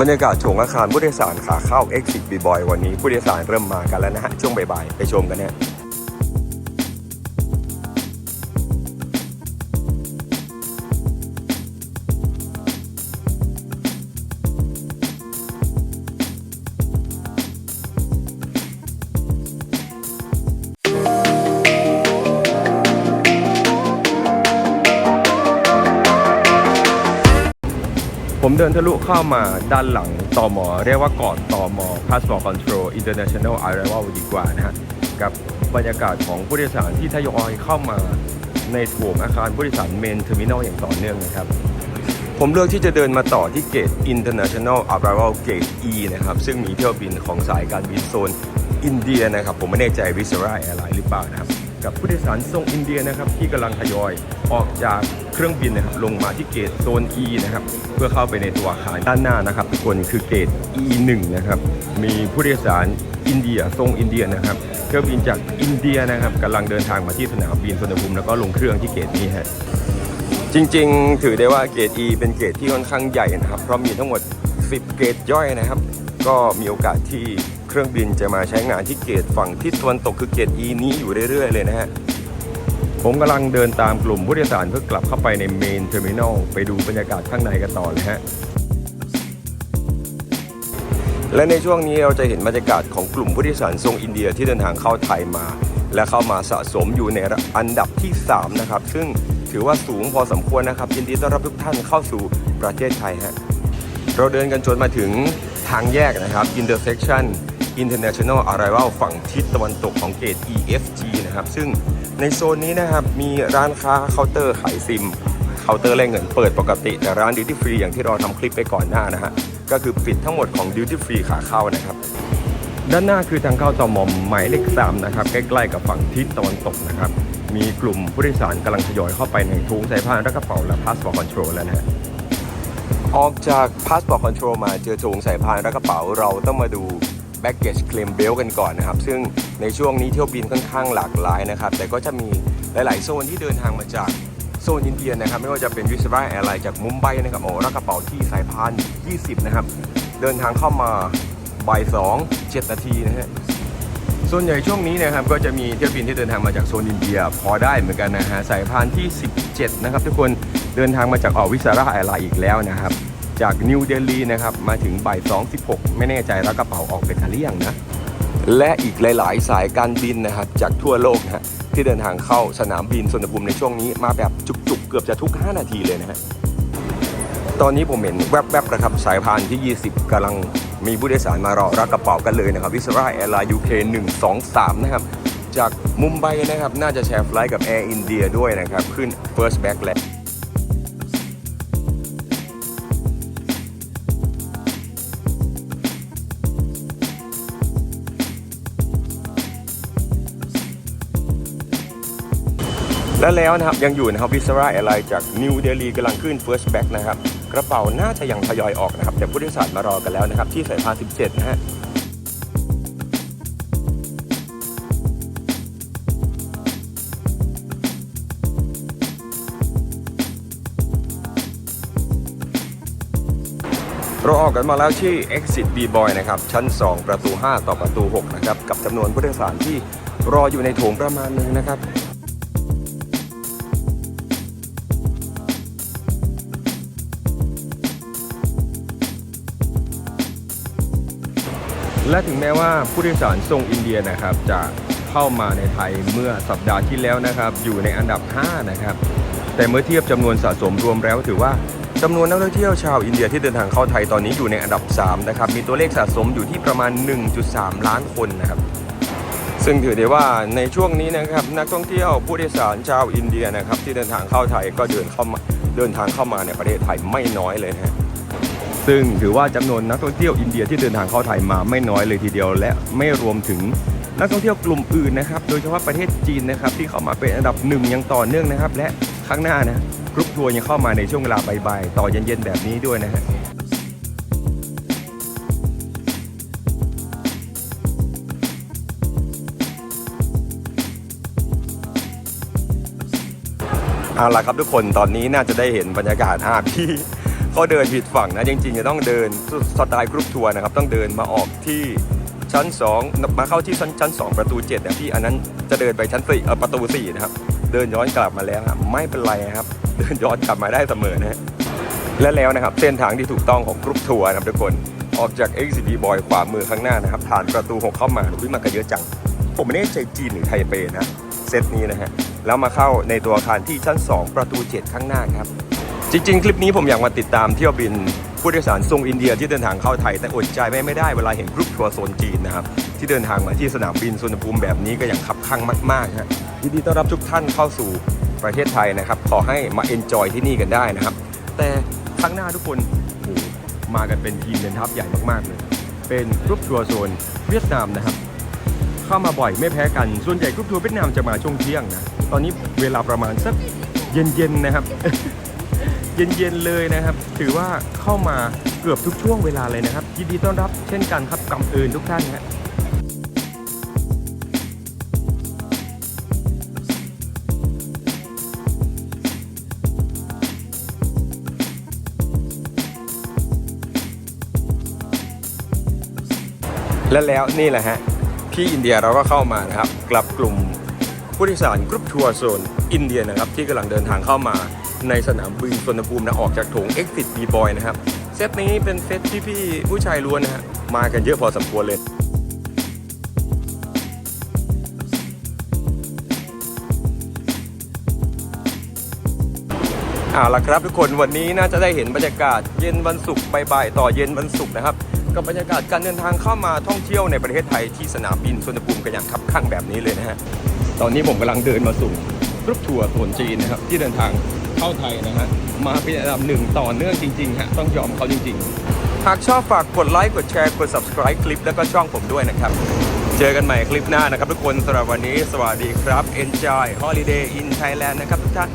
บรรยากาศโฉงอาคารผู้โดยสารขาเข้า Exit b b o y วันนี้ผู้โดยสารเริ่มมากันแล้วนะฮะ ช่วงบ่ายๆ ไปชมกันเนี่ย ผมเดินทะลุเข้ามาด้านหลังตอมอเรียกว่าก่อนตอมอ Passport Control International Arrival ดีกว่านะฮะกับบรรยากาศของผู้โดยสารที่ทยอยเข้ามาในโถงอาคารผู้โดยสารเมนเทอร์มินอลอย่างต่อเนื่องนะครับผมเลือกที่จะเดินมาต่อที่เกต International Arrival Gate E นะครับ ซึ่งมีเที่ยวบินของสายการบินโซนอินเดียนะครับ ผมไม่แน่ใจวิสราแอร์ไลน์หรือเปล่านะครับ กับผู้โดยสารทรงอินเดียนะครับ ที่กำลังทยอยออกจาก เครื่องบินนะครับลงมาที่เกตโซน E นะครับเพื่อเข้าไปในตัวอาคารด้านหน้านะครับทุกคนคือเกต E1 นะครับมีผู้โดยสารอินเดียทรงอินเดียนะครับเครื่องบินจากอินเดียนะครับกำลังเดินทางมาที่สนามบินสุวรรณภูมิแล้วก็ลงเครื่องที่เกตนี้ฮะจริงๆ ถือได้ว่าเกรด E เป็นเกรดที่ค่อนข้างใหญ่นะครับเพราะมีทั้งหมด 10 เกรดย่อยนะครับ ก็มีโอกาสที่เครื่องบินจะมาใช้งานที่เกรดฝั่งทิศตะวันตกคือเกรด E นี้อยู่เรื่อยๆเลยนะฮะ ผมกำลังเดินตามกลุ่มผู้โดยสารเพื่อกลับเข้าไปในเมนเทอร์มินอลไปดูบรรยากาศข้างในกันต่อเลยฮะ และในช่วงนี้เราจะเห็นบรรยากาศของกลุ่มผู้โดยสารทรงอินเดียที่เดินทางเข้าไทยมา และเข้ามาสะสมอยู่ในอันดับที่ 3 นะครับ ซึ่งถือว่าสูงพอสมควรนะครับยินดีต้อนรับทุกท่านเข้าสู่ประเทศไทยฮะเราเดินกันจนมาถึงทางแยกนะครับ intersection international arrival ฝั่งทิศตะวันตกของเกต EFG นะครับ ซึ่ง ในโซนนี้นะครับมีร้านค้าเคาน์เตอร์ขายซิมเคาน์เตอร์แลกเงินเปิดปกติ แต่ร้านดิวตี้ฟรีอย่างที่เราทำคลิปไปก่อนหน้านะฮะก็คือปิดทั้งหมดของดิวตี้ฟรีขาเข้านะครับด้านหน้าคือทางเข้าตอมอมหมายเลข3นะครับใกล้ๆกับฝั่งทิศตะวันตกนะครับมีกลุ่มผู้โดยสารกำลังทยอยเข้าไปในถุงใส่ผ้าและกระเป๋าและ passport control แล้วนะฮะออกจาก Passport Control มาเจอถุงใส่พาและกระเป๋าเราต้องมาดู Baggage Claim Belt กันก่อนนะครับ ซึ่งในช่วงนี้เที่ยวบินค่อนข้างหลากหลายนะครับ แต่ก็จะมีหลาย ๆ โซนที่เดินทางมาจากโซนอินเดียนะครับ ไม่ว่าจะเป็นวิสราแอร์ไลน์จากมุมไบนะครับโอ้และกระเป๋าที่สายพาน 20 นะครับ เดินทางเข้ามาบ่าย2 7 นาทีนะฮะส่วนใหญ่ช่วงนี้นะครับก็จะมีเที่ยวบินที่เดินทางมาจากโซนอินเดีย พอได้เหมือนกันนะฮะสายพานที่ 17 นะครับทุกคนเดินทางมาจากออกวิสาราแอร์ไลน์อีกแล้วนะครับ จากนิวเดลีนะครับมาถึงบ่าย2.16 ไม่แน่ใจแล้วกระเป๋าออกเป็นทันหรือยังนะ และอีกหลาย ๆ สายการบินนะครับจากทั่วโลกนะฮะที่เดินทางเข้าสนามบินสุวรรณภูมิในช่วงนี้มาแบบจุก ๆ เกือบจะทุก 5 นาทีเลยนะฮะตอนนี้ผมเห็นแวบๆนะครับสายพานที่ 20กำลังมีผู้โดยสารมารอรับกระเป๋ากันเลยนะครับวิสราแอร์ไลน์ UK 123นะครับจากมุมไบนะครับ น่าจะแชร์ไฟล์กับ Air India ด้วยนะครับ ขึ้น First Back แล้ว และแล้วนะครับยังอยู่นะครับวิสราแอร์ไลน์จากนิวเดลีกำลังขึ้น First Back นะครับกระเป๋าน่าจะยังทยอยออกนะครับแต่ผู้โดยสารมารอกันแล้วนะครับที่สายพาน 17 นะฮะเราออกกันมาแล้วที่ Exit B Boy นะครับ ชั้น 2 ประตู 5 ต่อประตู 6 นะครับ กับจำนวนผู้โดยสารที่รออยู่ในโถงประมาณหนึงนะครับ และถึงแม้ว่าผู้โดยสารทรงอินเดียนะครับ จะเข้ามาในไทยเมื่อสัปดาห์ที่แล้วนะครับ อยู่ในอันดับ 5 นะครับ แต่เมื่อเทียบจำนวนสะสมรวมแล้วถือว่าจำนวนนักท่องเที่ยวชาวอินเดียที่เดินทางเข้าไทยตอนนี้อยู่ในอันดับ 3 นะครับ มีตัวเลขสะสมอยู่ที่ประมาณ 1.3 ล้านคนนะครับ ซึ่งถือได้ว่าในช่วงนี้นะครับนักท่องเที่ยวผู้โดยสารชาวอินเดียนะครับที่เดินทางเข้าไทยก็เดินเข้ามาเดินทางเข้ามาในประเทศไทยไม่น้อยเลยนะฮะ ซึ่งถือว่าจำนวนนักท่องเที่ยวอินเดียที่เดินทางเข้าไทยมาไม่น้อยเลยทีเดียว และไม่รวมถึงนักท่องเที่ยวกลุ่มอื่นนะครับ โดยเฉพาะประเทศจีนนะครับที่เข้ามาเป็นอันดับหนึ่งยังต่อเนื่องนะครับ และข้างหน้านะกรุ๊ปทัวร์ยังเข้ามาในช่วงเวลาบ่ายๆต่อเย็นๆแบบนี้ด้วยนะฮะเอาล่ะครับทุกคนตอนนี้น่าจะได้เห็นบรรยากาศอาพี่ ขาเดินผิดฝั่งนะจริงๆจะต้องเดินสไตล์กรุ๊ปทัวร์นะครับต้องเดินมาออกที่ชั้น 2 มาเข้าที่ชั้นชั้น2ประตู7นะพี่อันนั้นจะเดินไปชั้น4เออประตู4นะครับเดินย้อนกลับมาแล้วครับไม่เป็นไรครับเดินย้อนกลับมาได้เสมอนะฮะและแล้วนะครับเส้นทางที่ถูกต้องของกรุ๊ปทัวร์นะครับทุกคนออกจาก XCB Boy ขวามือข้างหน้านะครับผ่านประตู 6 เข้ามาวิ่งมากันเยอะจัง ผมไม่แน่ใจจีนหรือไทเปนะเซตนี้นะฮะแล้วมาเข้าในตัวอาคารที่ชั้น 2 ประตู 7 ข้างหน้าครับ จริง ๆ คลิปนี้ผมอยากมาติดตามเที่ยวบินผู้โดยสารทรงอินเดียที่เดินทางเข้าไทย แต่อดใจไม่ได้เวลาเห็นกรุ๊ปทัวร์โซนจีนนะครับที่เดินทางมาที่สนามบินสุวรรณภูมิแบบนี้ก็อย่างคับคั่งมากๆฮะยินดีต้อนรับทุกท่านเข้าสู่ประเทศไทยนะครับขอให้มาเอนจอยที่นี่กันได้นะครับ แต่ข้างหน้าทุกคนโอ้มากันเป็นทีมเดินทัพใหญ่มากๆเลยเป็นกรุ๊ปทัวร์โซนเวียดนามนะครับ เข้ามาบ่อยไม่แพ้กันส่วนใหญ่กรุ๊ปทัวร์เวียดนามจะมาช่วงเที่ยงนะตอนนี้เวลาประมาณสักเย็นๆนะครับ เย็นๆเลยนะครับ ถือว่าเข้ามาเกือบทุกช่วงเวลาเลยนะครับ ยินดีต้อนรับเช่นกันครับกำเอิญทุกท่านฮะและแล้วนี่แหละฮะ ที่อินเดียเราก็เข้ามานะครับ กลับกลุ่มผู้โดยสารกรุ๊ปทัวร์โซนอินเดียนะครับ ที่กำลังเดินทางเข้ามา ในสนามบินสุวรรณภูมินะออกจากโถง Exit B Boy นะครับ เซตนี้เป็นเซตที่พี่ผู้ชายล้วนนะฮะมากันเยอะพอสมควรเลยเอาละครับทุกคนวันนี้น่าจะได้เห็นบรรยากาศเย็นวันศุกร์บ่ายๆต่อเย็นวันศุกร์นะครับ กับบรรยากาศการเดินทางเข้ามาท่องเที่ยวในประเทศไทยที่สนามบินสุวรรณภูมิกันอย่างคับคั่งแบบนี้เลยนะฮะตอนนี้ผมกำลังเดินมาสู่รุปทัวร์โซนจีนนะครับที่เดินทาง เข้าไทยนะฮะมาเป็นอันดับหนึ่งต่อเนื่องจริงๆฮะต้องยอมเขาจริง ๆ หากชอบฝากกดไลค์กดแชร์กด subscribe คลิปแล้วก็ช่องผมด้วยนะครับ เจอกันใหม่คลิปหน้านะครับทุกคนสำหรับวันนี้ สวัสดีครับ enjoy holiday in Thailand นะครับทุกท่าน